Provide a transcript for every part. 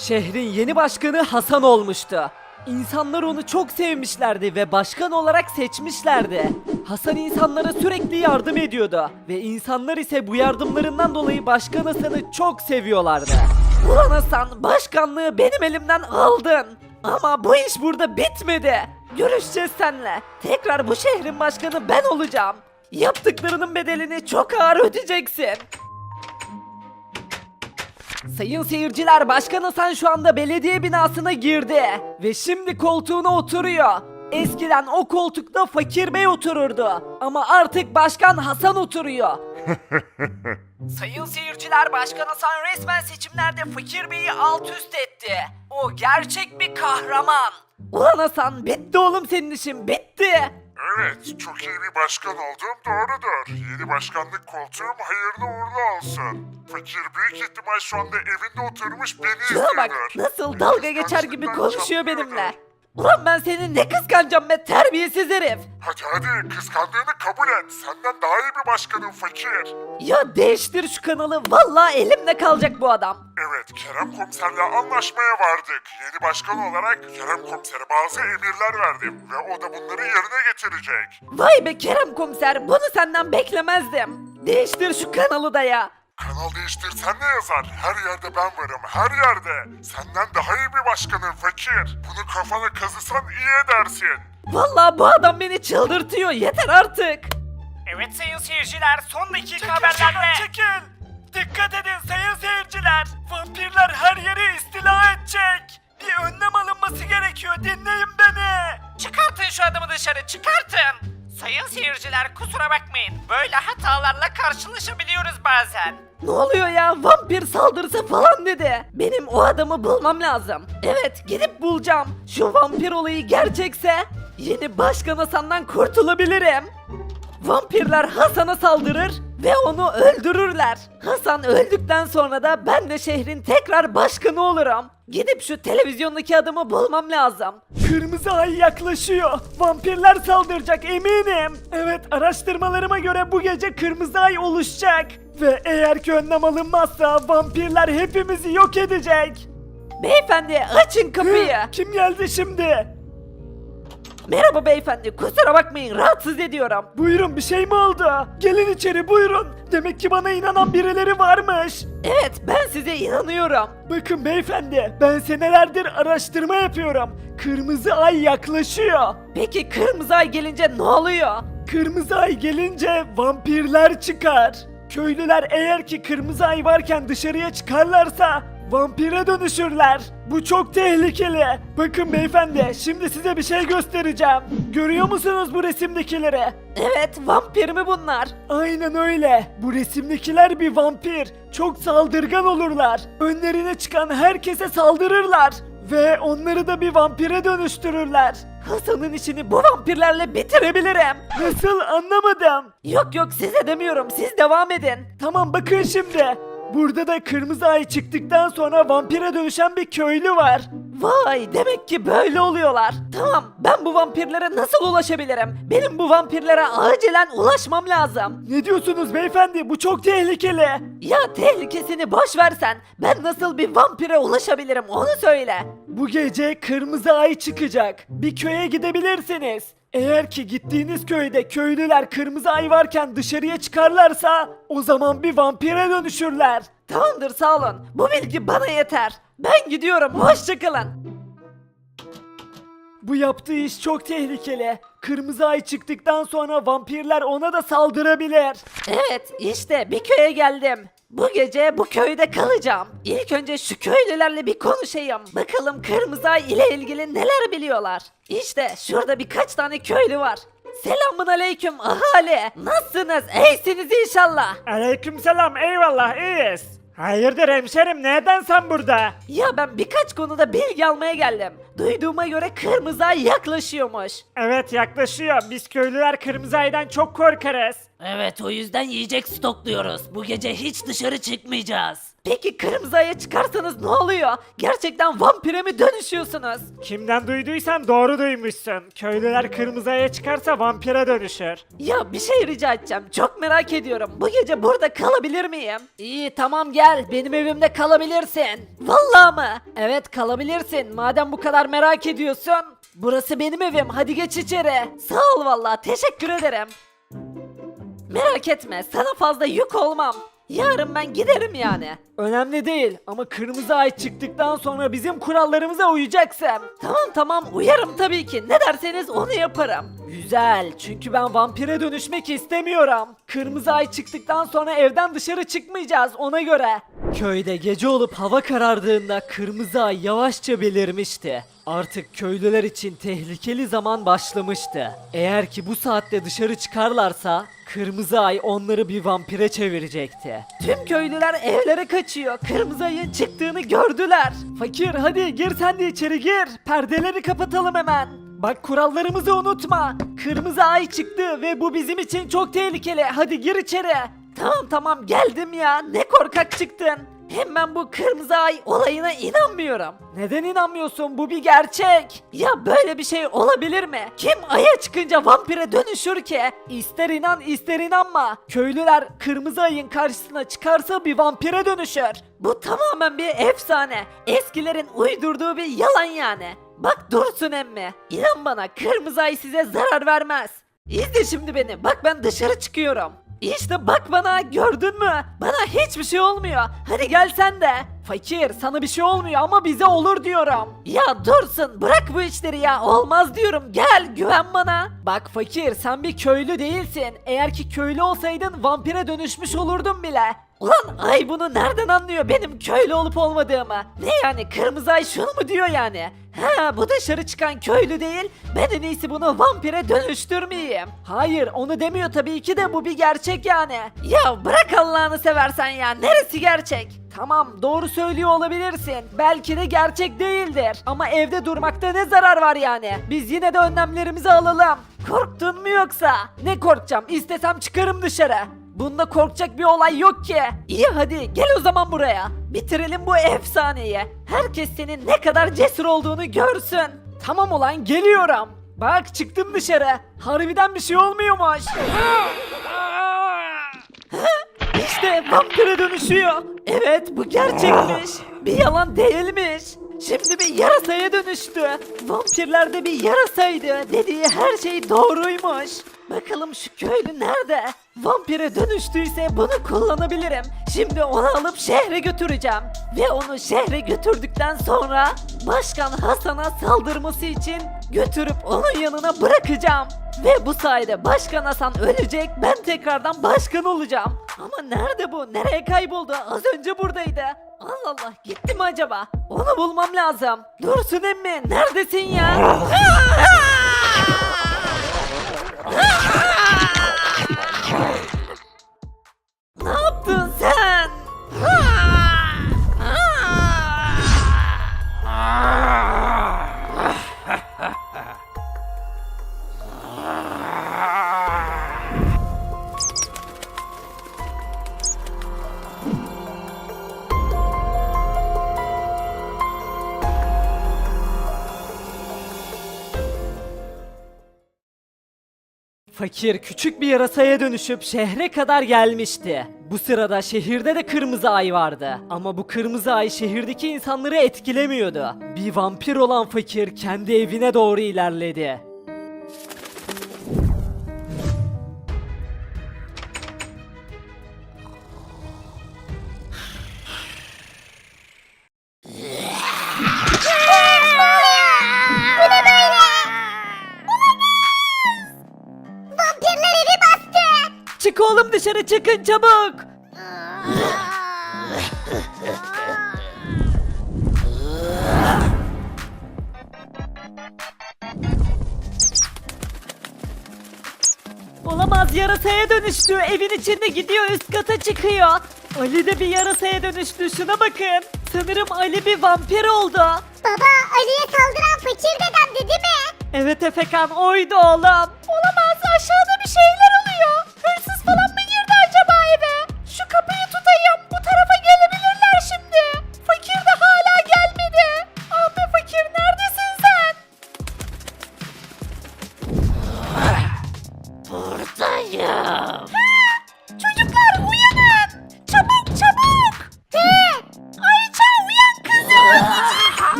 Şehrin yeni başkanı Hasan olmuştu. İnsanlar onu çok sevmişlerdi ve başkan olarak seçmişlerdi. Hasan insanlara sürekli yardım ediyordu ve insanlar ise bu yardımlarından dolayı Başkan Hasan'ı çok seviyorlardı. Ulan Hasan başkanlığı benim elimden aldın. Ama bu iş burada bitmedi. Görüşeceğiz seninle. Tekrar bu şehrin başkanı ben olacağım. Yaptıklarının bedelini çok ağır ödeyeceksin. Sayın seyirciler Başkan Hasan şu anda belediye binasına girdi ve şimdi koltuğuna oturuyor. Eskiden o koltukta Fakir Bey otururdu ama artık Başkan Hasan oturuyor. Sayın seyirciler Başkan Hasan resmen seçimlerde Fakir Bey'i alt üst etti. O gerçek bir kahraman. Ulan Hasan bitti oğlum senin işin bitti. Evet, çok iyi bir başkan olduğum doğrudur. Yeni başkanlık koltuğum hayırlı uğurlu olsun. Fakir büyük ihtimal şu anda evinde oturmuş beni Şuna bak izliyordur. nasıl dalga geçer gibi konuşuyor benimle. Ulan ben seni ne kıskanacağım be terbiyesiz herif. Hadi hadi kıskandığını kabul et. Senden daha iyi bir başkanım fakir. Ya değiştir şu kanalı vallahi elimde kalacak bu adam. Evet, Kerem komiserle anlaşmaya vardık. Yeni başkan olarak Kerem komisere bazı emirler verdim ve o da bunları yerine getirecek. Vay be Kerem komiser bunu senden beklemezdim. Değiştir şu kanalı da ya. Kanal değiştirsen ne yazar? Her yerde ben varım, her yerde. Senden daha iyi bir başkanım fakir. Bunu kafana kazısan iyi edersin. Vallahi bu adam beni çıldırtıyor yeter artık. Evet sayın seyirciler son dakika haberlerle. Çekil! Dikkat edin sayın seyirciler. Vampirler her yeri istila edecek. Bir önlem alınması gerekiyor dinleyin beni. Çıkartın şu adamı dışarı çıkartın. Sayın seyirciler kusura bakmayın. Böyle hatalarla karşılaşabiliyoruz bazen. Ne oluyor ya vampir saldırısı falan dedi. Benim o adamı bulmam lazım. Evet gidip bulacağım. Şu vampir olayı gerçekse yeni başkan Hasan'dan kurtulabilirim. Vampirler Hasan'a saldırır ve onu öldürürler. Hasan öldükten sonra da ben de şehrin tekrar başkanı olurum. Gidip şu televizyondaki adamı bulmam lazım. Kırmızı ay yaklaşıyor. Vampirler saldıracak eminim. Evet araştırmalarıma göre bu gece kırmızı ay oluşacak. Ve eğer ki önlem alınmazsa vampirler hepimizi yok edecek. Beyefendi açın kapıyı. Kim geldi şimdi? Merhaba beyefendi kusura bakmayın rahatsız ediyorum. Buyurun bir şey mi oldu? Gelin içeri buyurun. Demek ki bana inanan birileri varmış. Evet ben size inanıyorum. Bakın beyefendi ben senelerdir araştırma yapıyorum. Kırmızı ay yaklaşıyor. Peki kırmızı ay gelince ne oluyor? Kırmızı ay gelince vampirler çıkar. Köylüler eğer ki kırmızı ay varken dışarıya çıkarlarsa vampire dönüşürler. Bu çok tehlikeli. Bakın beyefendi şimdi size bir şey göstereceğim. Görüyor musunuz bu resimdekileri? Evet vampir mi bunlar? Aynen öyle. Bu resimdekiler bir vampir. Çok saldırgan olurlar. Önlerine çıkan herkese saldırırlar. Ve onları da bir vampire dönüştürürler. Hasan'ın işini bu vampirlerle bitirebilirim. Nasıl anlamadım. Yok yok size demiyorum siz devam edin. Tamam bakın şimdi. Burada da kırmızı ay çıktıktan sonra vampire dönüşen bir köylü var. Vay demek ki böyle oluyorlar. Tamam ben bu vampirlere nasıl ulaşabilirim? Benim bu vampirlere acilen ulaşmam lazım. Ne diyorsunuz beyefendi bu çok tehlikeli. Ya tehlikesini boş versen ben nasıl bir vampire ulaşabilirim onu söyle. Bu gece kırmızı ay çıkacak. Bir köye gidebilirsiniz. Eğer ki gittiğiniz köyde köylüler kırmızı ay varken dışarıya çıkarlarsa o zaman bir vampire dönüşürler. Tamamdır sağ olun. Bu bilgi bana yeter. Ben gidiyorum. Hoşçakalın. Bu yaptığı iş çok tehlikeli. Kırmızı ay çıktıktan sonra vampirler ona da saldırabilir. Evet işte bir köye geldim. Bu gece bu köyde kalacağım. İlk önce şu köylülerle bir konuşayım. Bakalım kırmızı ay ile ilgili neler biliyorlar. İşte şurada birkaç tane köylü var. Selamun aleyküm ahali. Nasılsınız? İyisiniz inşallah. Aleykümselam eyvallah iyiyiz. Hayırdır hemşerim neden sen burada? Ya ben birkaç konuda bilgi almaya geldim. Duyduğuma göre kırmızı ay yaklaşıyormuş. Evet yaklaşıyor. Biz köylüler kırmızı aydan çok korkarız. Evet o yüzden yiyecek stokluyoruz. Bu gece hiç dışarı çıkmayacağız. Peki kırmızı aya çıkarsanız ne oluyor? Gerçekten vampire mi dönüşüyorsunuz? Kimden duyduysan doğru duymuşsun. Köylüler kırmızı aya çıkarsa vampire dönüşür. Ya bir şey rica edeceğim. Çok merak ediyorum. Bu gece burada kalabilir miyim? İyi tamam gel. Benim evimde kalabilirsin. Vallahi mı? Evet kalabilirsin. Madem bu kadar merak ediyorsun. Burası benim evim. Hadi geç içeri. Sağ ol vallahi. Teşekkür ederim. Merak etme. Sana fazla yük olmam. Yarın ben giderim yani. Önemli değil ama kırmızı ay çıktıktan sonra bizim kurallarımıza uyacaksın. Tamam tamam uyarım tabii ki. Ne derseniz onu yaparım. Güzel çünkü ben vampire dönüşmek istemiyorum. Kırmızı ay çıktıktan sonra evden dışarı çıkmayacağız ona göre. Köyde gece olup hava karardığında kırmızı ay yavaşça belirmişti. Artık köylüler için tehlikeli zaman başlamıştı. Eğer ki bu saatte dışarı çıkarlarsa Kırmızı ay onları bir vampire çevirecekti. Tüm köylüler evlere kaçıyor. Kırmızı ayın çıktığını gördüler. Fakir hadi gir sen de içeri gir. Perdeleri kapatalım hemen. Bak kurallarımızı unutma. Kırmızı ay çıktı ve bu bizim için çok tehlikeli. Hadi gir içeri. Tamam tamam geldim ya. Ne korkak çıktın. Hem ben bu kırmızı ay olayına inanmıyorum. Neden inanmıyorsun? Bu bir gerçek. Ya böyle bir şey olabilir mi? Kim aya çıkınca vampire dönüşür ki? İster inan ister inanma. Köylüler kırmızı ayın karşısına çıkarsa bir vampire dönüşür. Bu tamamen bir efsane. Eskilerin uydurduğu bir yalan yani. Bak dursun emmi. İnan bana kırmızı ay size zarar vermez. İzle şimdi beni. Bak ben dışarı çıkıyorum. İşte bak bana gördün mü? Bana hiçbir şey olmuyor. Hadi gel sen de. Fakir sana bir şey olmuyor ama bize olur diyorum. Ya dursun bırak bu işleri ya olmaz diyorum gel güven bana. Bak fakir sen bir köylü değilsin. Eğer ki köylü olsaydın vampire dönüşmüş olurdun bile. Ulan ay bunu nereden anlıyor benim köylü olup olmadığımı? Ne yani kırmızı ay şunu mu diyor yani? Ha bu dışarı çıkan köylü değil. Ben en iyisi bunu vampire dönüştürmeyeyim. Hayır onu demiyor tabii ki de bu bir gerçek yani. Ya bırak Allah'ını seversen ya neresi gerçek? Tamam doğru söylüyor olabilirsin. Belki de gerçek değildir. Ama evde durmakta ne zarar var yani? Biz yine de önlemlerimizi alalım. Korktun mu yoksa? Ne korkacağım? İstesem çıkarım dışarı. Bunda korkacak bir olay yok ki. İyi hadi gel o zaman buraya. Bitirelim bu efsaneyi. Herkes senin ne kadar cesur olduğunu görsün. Tamam ulan geliyorum. Bak çıktım dışarı. Harbiden bir şey olmuyormuş. İşte vampire dönüşüyor. Evet bu gerçekmiş. Bir yalan değilmiş. Şimdi bir yarasaya dönüştü. Vampirler de bir yarasaydı. Dediği her şey doğruymuş. Bakalım şu köylü nerede? Vampire dönüştüyse bunu kullanabilirim. Şimdi onu alıp şehre götüreceğim. Ve onu şehre götürdükten sonra Başkan Hasan'a saldırması için götürüp onun yanına bırakacağım. Ve bu sayede Başkan Hasan ölecek, ben tekrardan başkan olacağım. Ama nerede bu? Nereye kayboldu? Az önce buradaydı. Allah Allah, gitti mi acaba? Onu bulmam lazım. Dursun emmi, neredesin ya? Ne yaptın sen? Fakir küçük bir yarasaya dönüşüp şehre kadar gelmişti. Bu sırada şehirde de kırmızı ay vardı. Ama bu kırmızı ay şehirdeki insanları etkilemiyordu. Bir vampir olan fakir kendi evine doğru ilerledi. Dışarı çıkın çabuk. Olamaz yarasaya dönüştü. Evin içinde gidiyor üst kata çıkıyor. Ali de bir yarasaya dönüştü. Şuna bakın. Sanırım Ali bir vampir oldu. Baba Ali'ye saldıran fakir dedemdi değil mi? Evet Efekan oydu oğlum. Olamaz aşağıda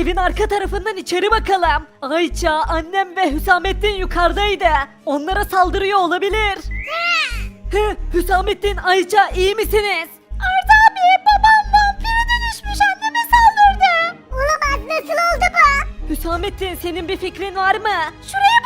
Evin arka tarafından içeri bakalım. Ayça, annem ve Hüsamettin yukarıdaydı. Onlara saldırıyor olabilir. Hı, Hüsamettin, Ayça iyi misiniz? Arda abi babam vampire dönüşmüş anneme saldırdı. Olamaz nasıl oldu bu? Hüsamettin senin bir fikrin var mı? Şuraya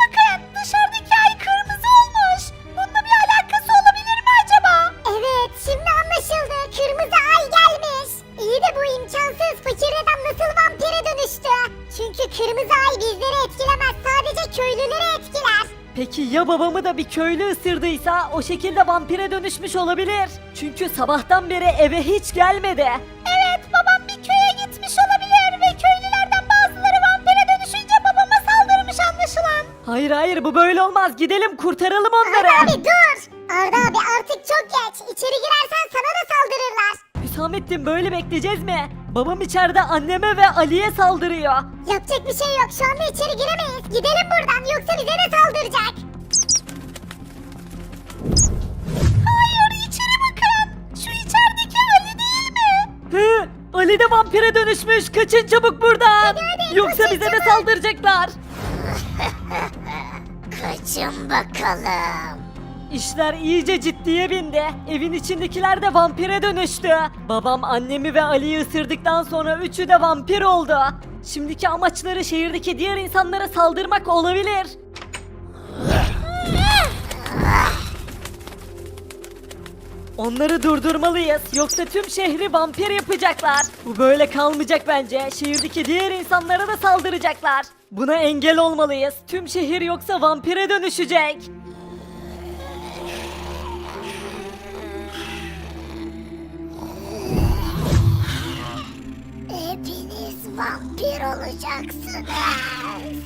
Peki ya babamı da bir köylü ısırdıysa o şekilde vampire dönüşmüş olabilir. Çünkü sabahtan beri eve hiç gelmedi. Evet babam bir köye gitmiş olabilir ve köylülerden bazıları vampire dönüşünce babama saldırmış anlaşılan. Hayır hayır bu böyle olmaz. Gidelim kurtaralım onları. Arda abi dur. Arda abi artık çok geç. İçeri girersen sana da saldırırlar. Hüsamettin böyle bekleyeceğiz mi? Babam içeride anneme ve Ali'ye saldırıyor. Yapacak bir şey yok. Şu anda içeri giremeyiz. Gidelim buradan yoksa bize de saldıracak. Hayır içeri bakın. Şu içerideki Ali değil mi? Hı, Ali de vampire dönüşmüş. Kaçın çabuk buradan. hadi, Yoksa kaçın bize de çabuk. saldıracaklar. Kaçın bakalım. İşler iyice ciddiye bindi. Evin içindekiler de vampire dönüştü. Babam annemi ve Ali'yi ısırdıktan sonra üçü de vampir oldu. Şimdiki amaçları şehirdeki diğer insanlara saldırmak olabilir. Onları durdurmalıyız. Yoksa tüm şehri vampir yapacaklar. Bu böyle kalmayacak bence. Şehirdeki diğer insanlara da saldıracaklar. Buna engel olmalıyız. Tüm şehir yoksa vampire dönüşecek. vampir olacaksınız.